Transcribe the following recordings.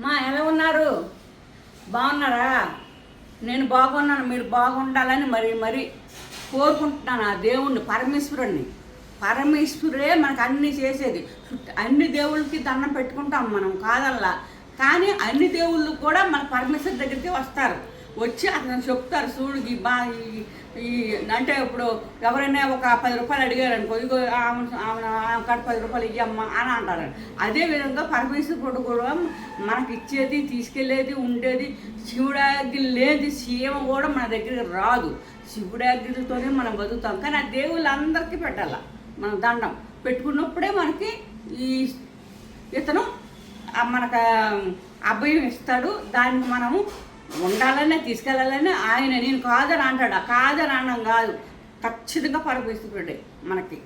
మా ఎలా ఉన్నారు? బాగున్నారా? నేను బాగున్నాను మీరు బాగుండాలని మరి మరి కోరుకుంటున్నాను ఆ దేవుణ్ణి పరమేశ్వరుణ్ణి. పరమేశ్వరుడే మనకు అన్ని చేసేది. అన్ని దేవుళ్ళకి దండం పెట్టుకుంటాం మనం కాదల్లా. కానీ అన్ని దేవుళ్ళు కూడా మన పరమేశ్వరు దగ్గరికి వస్తారు. వచ్చి అతను చెప్తారు చూడు ఈ బా ఈ- అంటే ఇప్పుడు ఎవరైనా ఒక పది రూపాయలు అడిగారు అనుకో ఇగో ఆమె ఆమె ఆమె కాడ పది రూపాయలు ఇవ్వమ్మా అని అంటారు అదే విధంగా పరమేశ్వరుడు కూడా మనకి ఇచ్చేది తీసుకెళ్ళేది ఉండేది శివుడాగ్రి లేని సీమ కూడా మన దగ్గరికి రాదు. శివుడాగ్రితోనే మనం బతుకుతాం. కానీ ఆ దేవుళ్ళందరికీ పెట్టాల మనం దండం. పెట్టుకున్నప్పుడే మనకి ఈ ఇతను మనకు అభయం ఇస్తాడు. దానికి మనము ఉండాలనే తీసుకెళ్ళాలని ఆయన నేను కాదని అంటాడు. కాదని అనడం కాదు. ఖచ్చితంగా పరమేశ్వరుడే మనకి.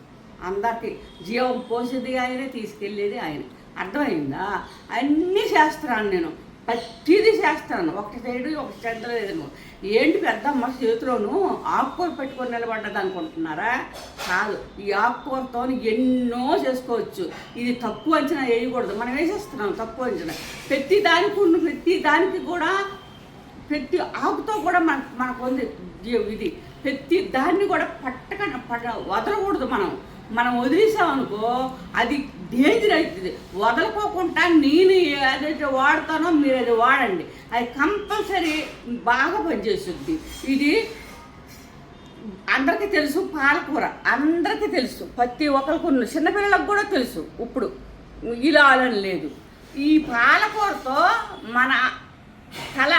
అందరికి జీవం పోసేది ఆయనే తీసుకెళ్ళేది ఆయన. అర్థమైందా? అన్నీ చేస్తున్నాను నేను. ప్రతిదీ చేస్తాను ఒక సైడు ఒక సెంటర్ లేదు ఏంటి పెద్దమ్మ చేతిలోను ఆకుకూర పెట్టుకొని నిలబడ్డది అనుకుంటున్నారా? కాదు. ఈ ఆకుకూరతో ఎన్నో చేసుకోవచ్చు. ఇది తక్కువ అంచనా వేయకూడదు. మనం వేసేస్తున్నాం తక్కువ అంచనా. ప్రతి దానికి ప్రతి దానికి కూడా ప్రతి ఆకుతో కూడా మన మనకు ఉంది ఇది. ప్రతి దాన్ని కూడా పట్టక పట్ట వదలకూడదు మనం. మనం వదిలేసామనుకో అది డేంజర్ అవుతుంది వదలకోకుండా నేను ఏదైతే వాడతానో మీరు అది వాడండి. అది కంపల్సరీ బాగా పనిచేస్తుంది. ఇది అందరికీ తెలుసు పాలకూర. అందరికీ తెలుసు. ప్రతి ఒక్కరికి ఉన్న చిన్నపిల్లలకు కూడా తెలుసు. ఇప్పుడు ఇలా అని లేదు. ఈ పాలకూరతో మన కళ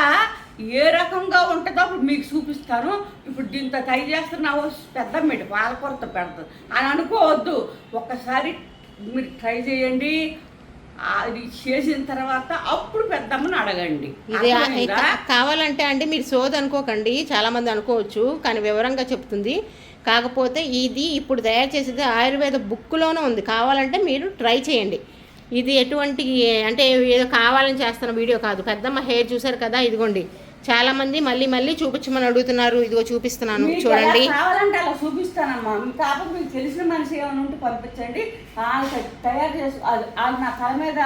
ఏ రకంగా ఉంటుందో అప్పుడు మీకు చూపిస్తాను. ఇప్పుడు దీంతో ట్రై చేస్తున్నావు పెద్ద మెడి పాలకూరతో పెడతాను అని అనుకోవద్దు. ఒక్కసారి మీరు ట్రై చేయండి. అది చేసిన తర్వాత అప్పుడు పెద్దమ్మని అడగండి. ఇది కావాలంటే అండి మీరు సోది అనుకోకండి. చాలా మంది అనుకోవచ్చు కానీ వివరంగా చెప్తుంది. కాకపోతే ఇది ఇప్పుడు తయారు చేసేది ఆయుర్వేద బుక్లోనే ఉంది. కావాలంటే మీరు ట్రై చేయండి. ఇది ఎటువంటి అంటే ఏదో కావాలని చేస్తున్న వీడియో కాదు. పెద్దమ్మ హెయిర్ చూసారు కదా ఇదిగోండి. చాలా మంది మళ్ళీ మళ్ళీ చూపించమని అడుగుతున్నారు. ఇదిగో చూపిస్తున్నాను. చూడండి. కావాలంటే అలా చూపిస్తానమ్మా. కాకపోతే మీకు తెలిసిన మనిషి ఏమైనా ఉంటే పంపించండి. వాళ్ళు త- తయారు చేసి వాళ్ళు నా తల మీద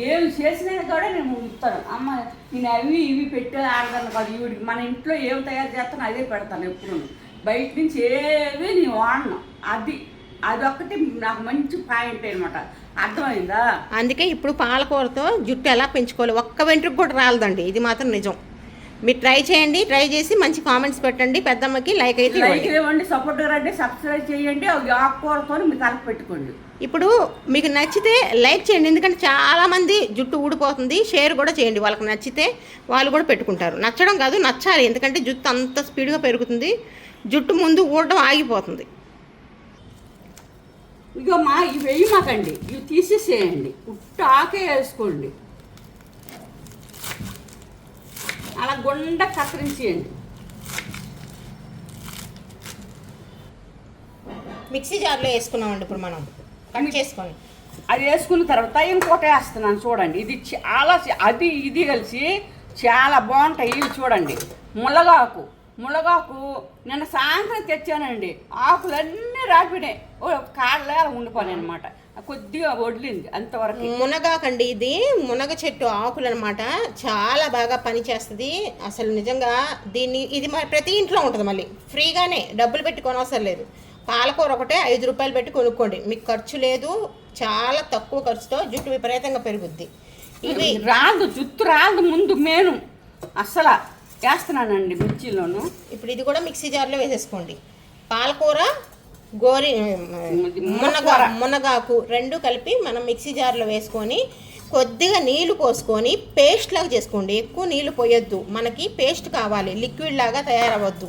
ఏమి చేసినా కూడా నేను ఇస్తాను అమ్మ నేను అవి ఇవి పెట్టే ఆడదాను కాదు. ఈవిడికి మన ఇంట్లో ఏం తయారు చేస్తానో అదే పెడతాను ఎప్పుడు. బయట నుంచి ఏవి నేను వాడను. అది అదొక్కటి నాకు మంచి పాయింట్ అనమాట అర్థమైందా? అందుకే ఇప్పుడు పాలకూరతో జుట్టు ఎలా పెంచుకోవాలి? ఒక్క వెంట్రుకు కూడా రాలదండి. ఇది మాత్రం నిజం. మీరు ట్రై చేయండి ట్రై చేసి మంచి కామెంట్స్ పెట్టండి. పెద్దమ్మకి లైక్ అయితే లైక్ ఇవ్వండి. సపోర్ట్ రండి సబ్స్క్రైబ్ చేయండి ఆకుకూరతో మీ తలకు పెట్టుకోండి. ఇప్పుడు మీకు నచ్చితే లైక్ చేయండి. ఎందుకంటే చాలా మంది జుట్టు ఊడిపోతుంది. షేర్ కూడా చేయండి. వాళ్ళకి నచ్చితే వాళ్ళు కూడా పెట్టుకుంటారు. నచ్చడం కాదు నచ్చాలి. ఎందుకంటే జుట్టు అంత స్పీడ్గా పెరుగుతుంది. జుట్టు ముందు ఊడడం ఆగిపోతుంది. ఇగో మా ఇవి వేయమాకండి ఇవి తీసేసేయండి. ఉట్టు ఆకే వేసుకోండి. అలా గుండ కత్తిరించేయండి. మిక్సీ జార్లో వేసుకున్నామండి ఇప్పుడు మనం. కట్ చేసుకొని. అది వేసుకున్న తర్వాత ఇంకోటి వేస్తున్నాను చూడండి. ఇది చాలా అది ఇది కలిసి చాలా బాగుంటాయి. ఇవి చూడండి. మునగాకు మునగాకు నిన్న సాయంత్రం తెచ్చానండి. ఆకులన్నీ రాపినాయి. ఓ కాళ్ళే అలా ఉండిపోయాయి అనమాట కొద్దిగా వడ్లింది అంతవరకు. మునగాకండి ఇది మునగ చెట్టు ఆకులు అనమాట చాలా బాగా పనిచేస్తుంది. అసలు నిజంగా దీన్ని ఇది మరి ప్రతి ఇంట్లో ఉంటుంది మళ్ళీ. ఫ్రీగానే డబ్బులు పెట్టి కొనవసరం లేదు. పాలకూర ఒకటే ఐదు రూపాయలు పెట్టి కొనుక్కోండి. మీకు ఖర్చు లేదు. చాలా తక్కువ ఖర్చుతో జుట్టు విపరీతంగా పెరుగుద్ది. ఇవి రాదు జుత్తు రాదు ముందు మేను అస్సలు వేస్తున్నానండి మిర్చిలోను. ఇప్పుడు ఇది కూడా మిక్సీ జార్లో వేసేసుకోండి. పాలకూర గోరి మునగా. మునగాకు రెండు కలిపి మనం మిక్సీ జార్లో వేసుకొని కొద్దిగా నీళ్ళు పోసుకొని పేస్ట్ లాగా చేసుకోండి. ఎక్కువ నీళ్ళు పోయొద్దు. మనకి పేస్ట్ కావాలి. లిక్విడ్ లాగా తయారవ్వద్దు.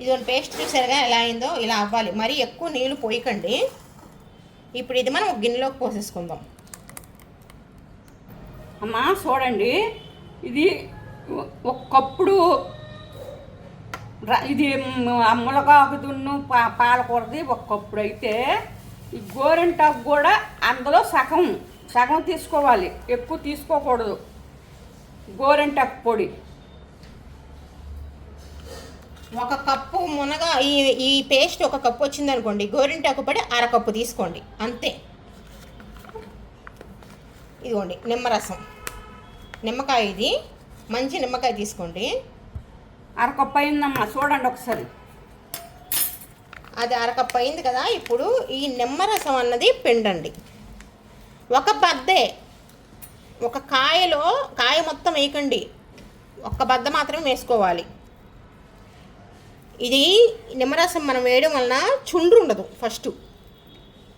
ఇదిగోండి పేస్ట్ చూసారుగా ఎలా అయిందో ఇలా అవ్వాలి. మరీ ఎక్కువ నీళ్ళు పోయకండి. ఇప్పుడు ఇది మనం గిన్నెలోకి పోసేసుకుందాం. అమ్మా చూడండి. ఇది ఒకప్పుడు ఇది మ్, ఆ దున్ను పా పాలకూరది ఒక్కప్పుడు అయితే ఈ గోరింటాకు కూడా అందులో సగం సగం తీసుకోవాలి. ఎక్కువ తీసుకోకూడదు. గోరింటాకు పొడి. ఒక కప్పు మునగ ఈ ఈ పేస్ట్ ఒక కప్పు వచ్చిందనుకోండి గోరింటాకు పడి అర కప్పు తీసుకోండి. అంతే. ఇదిగోండి నిమ్మరసం. నిమ్మకాయ ఇది. మంచి నిమ్మకాయ తీసుకోండి. అరకొప్ప అయిందమ్మా చూడండి ఒకసారి. అది అరకప్పు అయింది కదా ఇప్పుడు ఈ నిమ్మరసం అన్నది పిండండి. ఒక బద్దే ఒక కాయలో కాయ మొత్తం వేయకండి. ఒక్క బద్ద మాత్రమే వేసుకోవాలి. ఇది నిమ్మరసం మనం వేయడం వలన చుండ్రు ఉండదు ఫస్ట్.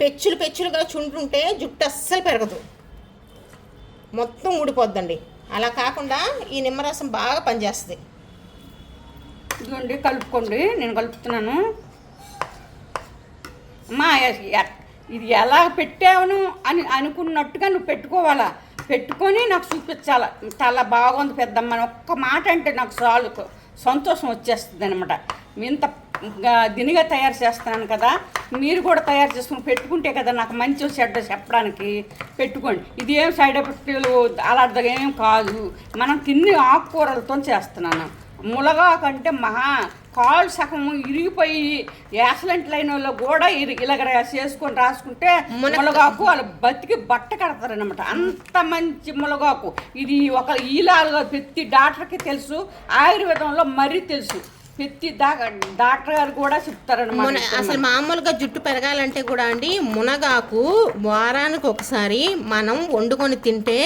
పెచ్చులు పెచ్చులుగా చుండ్రు ఉంటే జుట్టు అస్సలు పెరగదు. మొత్తం ఊడిపోద్దండి. అలా కాకుండా ఈ నిమ్మరసం బాగా పనిచేస్తుంది. ఇదిగోండి కలుపుకోండి. నేను కలుపుతున్నాను. అమ్మా ఎ- ఇది ఎలా పెట్టావును అని అనుకున్నట్టుగా నువ్వు పెట్టుకోవాలా? పెట్టుకొని నాకు చూపించాలా? చాలా బాగుంది పెద్దమ్మ ఒక్క మాట అంటే నాకు చాలు సంతోషం వచ్చేస్తుంది అనమాట ఇంత దినిగా తయారు చేస్తున్నాను కదా మీరు కూడా తయారు చేసుకుని పెట్టుకుంటే కదా నాకు మంచి చెడ్డ చెప్పడానికి పెట్టుకోండి. ఇది ఏం సైడ్ ఎఫెక్ట్లు అలాంటిది ఏం కాదు. మనం తిన్ని ఆకుకూరలతో చేస్తున్నాను. ములగా కంటే మహా కాళ్ళు సగం ఇరిగిపోయి యాక్సిడెంట్ లైన్ వాళ్ళు కూడా ఇలాగ చేసుకొని రాసుకుంటే ములగాకు వాళ్ళు బతికి బట్ట కడతారనమాట అంత మంచి ములగాకు. ఇది ఒక ఈలాగా ప్రతి డాక్టర్కి తెలుసు ఆయుర్వేదంలో మరీ తెలుసు. ప్రతి దా డాక్టర్ గారు కూడా మున చెప్తారనమాట అసలు మామూలుగా జుట్టు పెరగాలంటే కూడా అండి మునగాకు వారానికి ఒకసారి మనం వండుకొని తింటే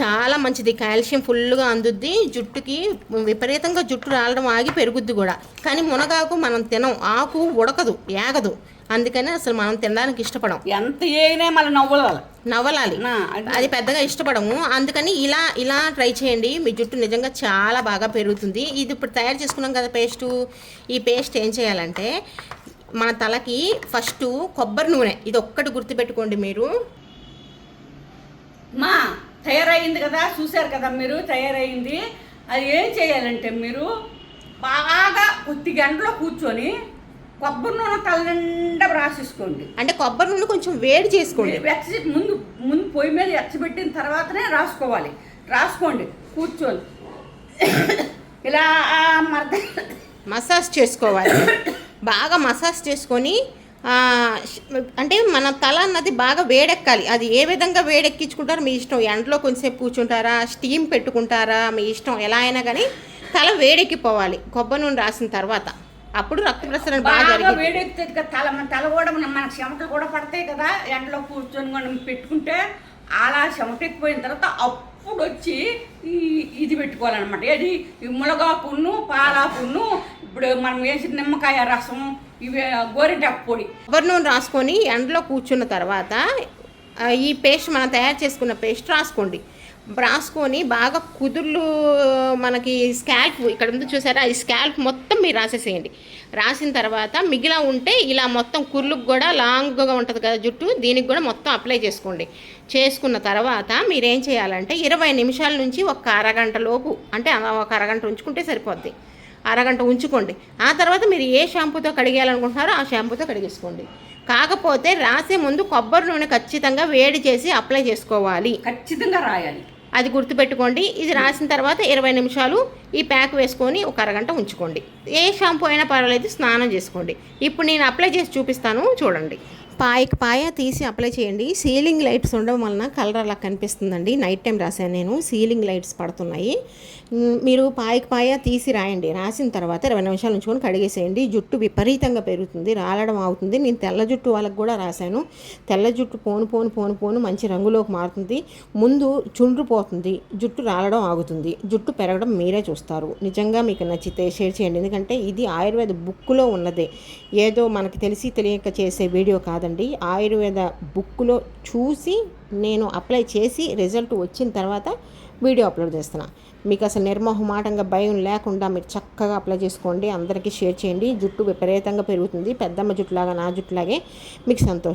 చాలా మంచిది. కాల్షియం ఫుల్గా అందుద్ది. జుట్టుకి విపరీతంగా జుట్టు రాలడం ఆగి పెరుగుద్ది కూడా. కానీ మునగాకు మనం తినం. ఆకు ఉడకదు ఏగదు. అందుకని అసలు మనం తినడానికి ఇష్టపడం. ఎంత ఏగినా మళ్ళీ నవ్వాలి నవ్వలాలి. నా, అది- అది పెద్దగా ఇష్టపడము. అందుకని ఇలా ఇలా ట్రై చేయండి. మీ జుట్టు నిజంగా చాలా బాగా పెరుగుతుంది. ఇది ఇప్పుడు తయారు చేసుకున్నాం కదా పేస్టు. ఈ పేస్ట్ ఏం చేయాలంటే మన తలకి ఫస్ట్ కొబ్బరి నూనె. ఇది ఒక్కటి గుర్తుపెట్టుకోండి మీరు. మా తయారయింది కదా చూశారు కదా మీరు తయారయింది అది ఏం చేయాలంటే మీరు బాగా కొద్ది గంటలో కూర్చొని కొబ్బరి నూనె తల నిండా రాసేసుకోండి. అంటే కొబ్బరి నూనె కొంచెం వేడి చేసుకోండి. వెచ్చ ముందు ముందు పొయ్యి మీద ఎచ్చబెట్టిన తర్వాతనే రాసుకోవాలి. రాసుకోండి కూర్చొని ఇలా మర్ద మసాజ్ చేసుకోవాలి. బాగా మసాజ్ చేసుకొని అంటే మన తల అన్నది బాగా వేడెక్కాలి. అది ఏ విధంగా వేడెక్కించుకుంటారో మీ ఇష్టం. ఎండలో కొంచెంసేపు కూర్చుంటారా స్టీమ్ పెట్టుకుంటారా మీ ఇష్టం ఎలా అయినా కానీ తల వేడెక్కిపోవాలి. కొబ్బరి నూనె రాసిన తర్వాత. అప్పుడు రక్త ప్రసరణ బాగా వేడెక్కుతుంది కదా తల. మన తల కూడా మన చెమటలు కూడా పడతాయి కదా. ఎండలో కూర్చొని మనం పెట్టుకుంటే అలా చెమట ఎక్కిపోయిన తర్వాత అప్పుడు వచ్చి ఈ ఇది పెట్టుకోవాలన్నమాట. ఏది? ఈ మునగాకును పాలాకును ఇప్పుడు మనం వేసిన నిమ్మకాయ రసం ఇవి గోరింటాకు పొడి. కొబ్బరి నూనె రాసుకొని ఎండలో కూర్చున్న తర్వాత ఈ పేస్ట్ మనం తయారు చేసుకున్న పేస్ట్ రాసుకోండి. రాసుకొని బాగా కుదుర్లు మనకి స్కాల్ప్ ఇక్కడ ముందు చూసారా ఈ స్కాల్ప్ మొత్తం మీరు రాసేసేయండి. రాసిన తర్వాత మిగిలిన ఉంటే ఇలా మొత్తం కుర్లకు కూడా లాంగ్గా ఉంటుంది కదా జుట్టు దీనికి కూడా మొత్తం అప్లై చేసుకోండి. చేసుకున్న తర్వాత మీరేం చేయాలంటే ఇరవై నిమిషాల నుంచి ఒక అరగంట లోపు అంటే ఒక అరగంట ఉంచుకుంటే సరిపోద్ది. అరగంట ఉంచుకోండి. ఆ తర్వాత మీరు ఏ షాంపూతో కడిగేయాలనుకుంటున్నారో ఆ షాంపూతో కడిగేసుకోండి. కాకపోతే రాసే ముందు కొబ్బరి నూనె ఖచ్చితంగా వేడి చేసి అప్లై చేసుకోవాలి. ఖచ్చితంగా రాయాలి. అది గుర్తుపెట్టుకోండి. ఇది రాసిన తర్వాత ఇరవై నిమిషాలు ఈ ప్యాక్ వేసుకొని ఒక అరగంట ఉంచుకోండి. ఏ షాంపూ అయినా పర్వాలేదు స్నానం చేసుకోండి. ఇప్పుడు నేను అప్లై చేసి చూపిస్తాను చూడండి. పాయకి పాయ తీసి అప్లై చేయండి. సీలింగ్ లైట్స్ ఉండడం వలన కలర్ అలా కనిపిస్తుందండి. నైట్ టైం రాశాను నేను. సీలింగ్ లైట్స్ పడుతున్నాయి. మీరు పాయకి పాయ తీసి రాయండి. రాసిన తర్వాత ఇరవై నిమిషాలు ఉంచుకొని కడిగేసేయండి. జుట్టు విపరీతంగా పెరుగుతుంది. రాలడం అవుతుంది నేను తెల్ల జుట్టు వాళ్ళకి కూడా రాశాను. తెల్ల జుట్టు పోను పోను పోను పోను మంచి రంగులోకి మారుతుంది. ముందు చుండ్రుపోతుంది జుట్టు రాలడం ఆగుతుంది. జుట్టు పెరగడం మీరే చూస్తారు. నిజంగా మీకు నచ్చితే షేర్ చేయండి. ఎందుకంటే ఇది ఆయుర్వేద బుక్లో ఉన్నదే. ఏదో మనకి తెలిసి తెలియక చేసే వీడియో కాదు కాదండి. ఆయుర్వేద బుక్లో చూసి నేను అప్లై చేసి రిజల్ట్ వచ్చిన తర్వాత వీడియో అప్లోడ్ చేస్తున్నా. మీకు అసలు నిర్మోహమాటంగా భయం లేకుండా మీరు చక్కగా అప్లై చేసుకోండి. అందరికీ షేర్ చేయండి. జుట్టు విపరీతంగా పెరుగుతుంది. పెద్దమ్మ జుట్టులాగా నా జుట్టులాగే. మీకు సంతోషం.